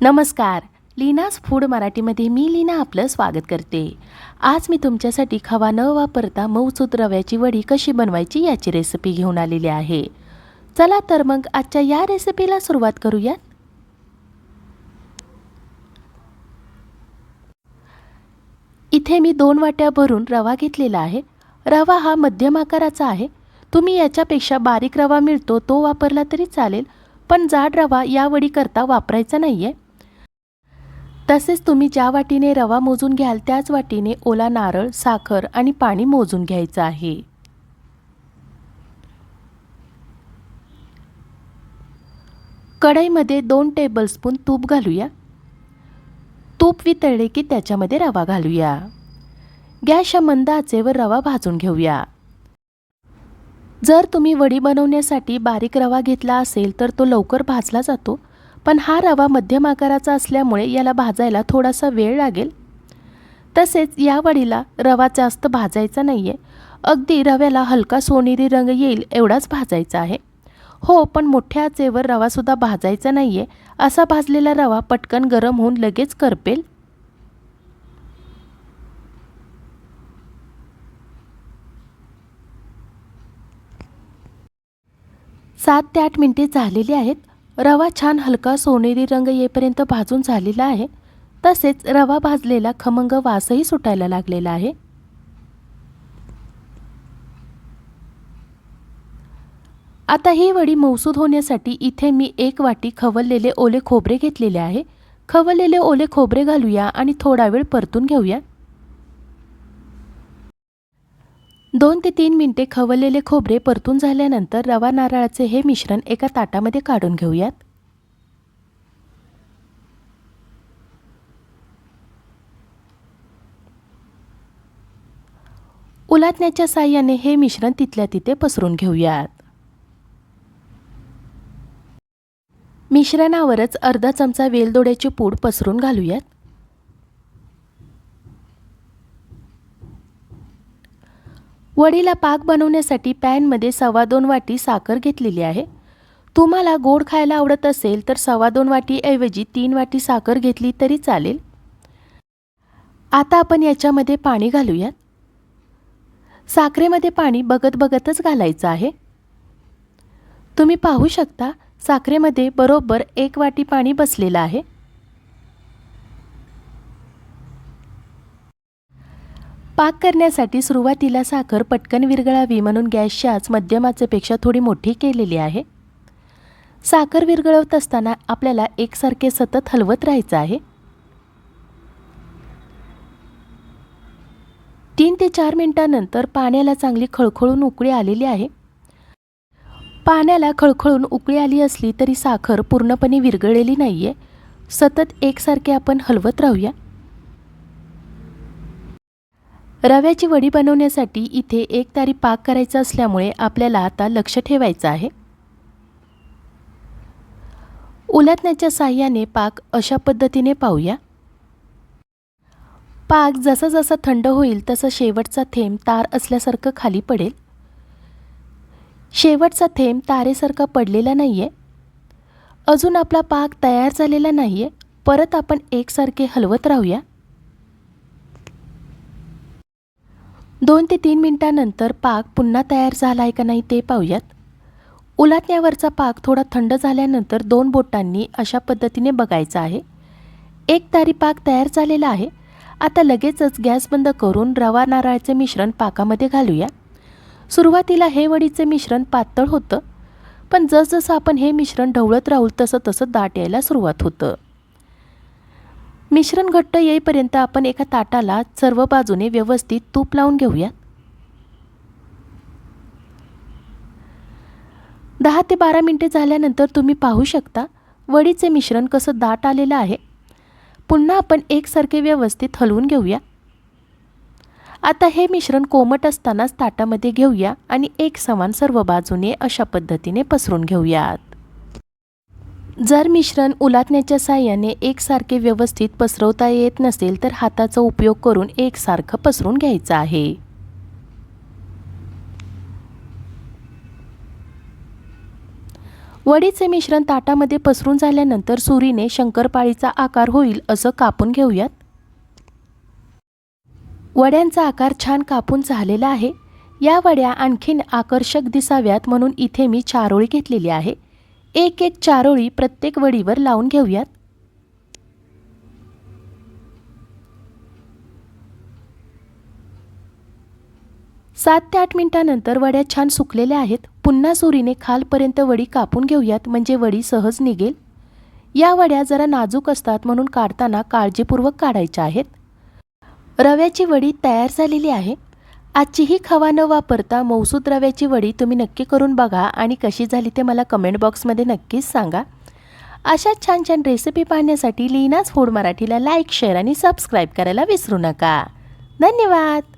नमस्कार. लीनाज फूड मराठीमध्ये मी लीना आपलं स्वागत करते. आज मी तुमच्यासाठी खवा न वापरता मऊसूत रव्याची वडी कशी बनवायची याची रेसिपी घेऊन आलेली आहे. चला तर मग आजच्या या रेसिपीला सुरुवात करूयात. इथे मी दोन वाट्या भरून रवा घेतलेला आहे. रवा हा मध्यम आकाराचा आहे. तुम्ही याच्यापेक्षा बारीक रवा मिळतो तो वापरला तरी चालेल पण जाड रवा या वडीकरता वापरायचा नाही आहे तसेच तुम्ही ज्या वाटीने रवा मोजून घ्याल त्याच वाटीने ओला नारळ साखर आणि पाणी मोजून घ्यायचं आहे. कढईमध्ये दोन टेबलस्पून तूप घालूया. तूप वितळले की त्याच्यामध्ये रवा घालूया. गॅसच्या मंद आचेवर रवा भाजून घेऊया. जर तुम्ही वडी बनवण्यासाठी बारीक रवा घेतला असेल तर तो लवकर भाजला जातो. पण हा रवा मध्यम आकाराचा असल्यामुळे याला भाजायला थोडासा वेळ लागेल. तसेच या वडीला रवा जास्त भाजायचा नाही आहे अगदी रव्याला हलका सोनेरी रंग येईल एवढाच भाजायचा आहे. हो पण मोठ्या आचेवर रवासुद्धा भाजायचा नाही आहे असा भाजलेला रवा पटकन गरम होऊन लगेच करपेल. सात ते आठ मिनटे झालेली आहेत. रवा छान हलका सोनेरी रंग येईपर्यंत भाजून झालेला आहे. तसेच रवा भाजलेला खमंग वासही सुटायला लागलेला आहे. आता ही वडी मौसूद होण्यासाठी इथे मी एक वाटी खवललेले ओले खोबरे घेतलेले आहे. खवललेले ओले खोबरे घालूया आणि थोडा वेळ परतून घेऊया. दोन ते तीन मिनटे खवलेले खोबरे परतून झाल्यानंतर रवा नारळाचे हे मिश्रण एका ताटामध्ये काढून घेऊयात. उलाटण्याच्या साह्याने हे मिश्रण तिथल्या तिथे पसरून घेऊयात. मिश्रणावरच अर्धा चमचा वेलदोड्याची पूड पसरून घालूयात. वडीला पाक बनवण्यासाठी पॅनमध्ये सव्वा दोन वाटी साखर घेतलेली आहे. तुम्हाला गोड खायला आवडत असेल तर सव्वा दोन वाटीऐवजी तीन वाटी साखर घेतली तरी चालेल. आता आपण याच्यामध्ये पाणी घालूयात. साखरेमध्ये पाणी बघत बघतच घालायचं आहे. तुम्ही पाहू शकता साखरेमध्ये बरोबर एक वाटी पाणी बसलेलं आहे. पाक करण्यासाठी सुरुवातीला साखर पटकन विरघळावी म्हणून गॅसची आज मध्यमाचेपेक्षा थोडी मोठी केलेली आहे. साखर विरघळवत असताना आपल्याला एकसारखे सतत हलवत राहायचं आहे. तीन ते चार मिनटानंतर पाण्याला चांगली खळखळून उकळी आलेली आहे. पाण्याला खळखळून उकळी आली असली तरी साखर पूर्णपणे विरघळलेली नाही आहे सतत एकसारखे आपण हलवत राहूया. रव्याची वडी बनवण्यासाठी इथे एक तारी पाक करायचा असल्यामुळे आपल्याला आता लक्ष ठेवायचं आहे. उलटण्याच्या साह्याने पाक अशा पद्धतीने पाहूया. पाक जसा जसा थंड होईल तसं शेवटचा थेंब तार असल्यासारखं खाली पडेल. शेवटचा थेंब तारेसारखा पडलेला नाही आहे अजून आपला पाक तयार झालेला नाही आहे परत आपण एकसारखे हलवत राहूया. दोन ते तीन मिनटानंतर पाक पुन्हा तयार झाला आहे का नाही ते पाहूयात. उलाटण्यावरचा पाक थोडा थंड झाल्यानंतर दोन बोटांनी अशा पद्धतीने बघायचा आहे. एक तारी पाक तयार झालेला आहे. आता लगेचच गॅस बंद करून रवा नारळाचे मिश्रण पाकामध्ये घालूया. सुरुवातीला हे वडीचे मिश्रण पातळ होतं पण जसजसं आपण हे मिश्रण ढवळत राहू तसं तसं दाट यायला सुरुवात होतं. मिश्रण घट्ट येईपर्यंत आपण एका ताटाला सर्व बाजूने व्यवस्थित तूप लावून घेऊयात दहा ते बारा मिनटे झाल्यानंतर तुम्ही पाहू शकता वडीचे मिश्रण कसं दाट आलेलं आहे. पुन्हा आपण एकसारखे व्यवस्थित हलवून घेऊया. आता हे मिश्रण कोमट असतानाच ताटामध्ये घेऊया आणि एक समान सर्व बाजूने अशा पद्धतीने पसरून घेऊयात. जर मिश्रण उलाटण्याच्या साह्याने एकसारखे व्यवस्थित पसरवता येत नसेल तर हाताचा उपयोग करून एकसारखं पसरून घ्यायचं आहे. वडीचे मिश्रण ताटामध्ये पसरून झाल्यानंतर सुरीने शंकरपाळीचा आकार होईल असं कापून घेऊयात. वड्यांचा आकार छान कापून झालेला आहे. या वड्या आणखीन आकर्षक दिसाव्यात म्हणून इथे मी चारोळी घेतलेली आहे. एक एक चारोळी प्रत्येक वडीवर लावून घेऊयात. सात ते आठ मिनिटानंतर वड्या छान सुकलेल्या आहेत. पुन्हा सुरीने खालपर्यंत वडी कापून घेऊयात म्हणजे वडी सहज निघेल. या वड्या जरा नाजूक असतात म्हणून काढताना काळजीपूर्वक काढायच्या आहेत. रव्याची वडी तयार झालेली आहे. आजचीही खवा न वापरता मौसूद रव्याची वडी तुम्ही नक्की करून बघा आणि कशी झाली ते मला कमेंट बॉक्समध्ये नक्कीच सांगा. अशा छान छान रेसिपी पाहण्यासाठी लीनाच फूड मराठीला लाईक शेअर आणि सबस्क्राईब करायला विसरू नका. धन्यवाद!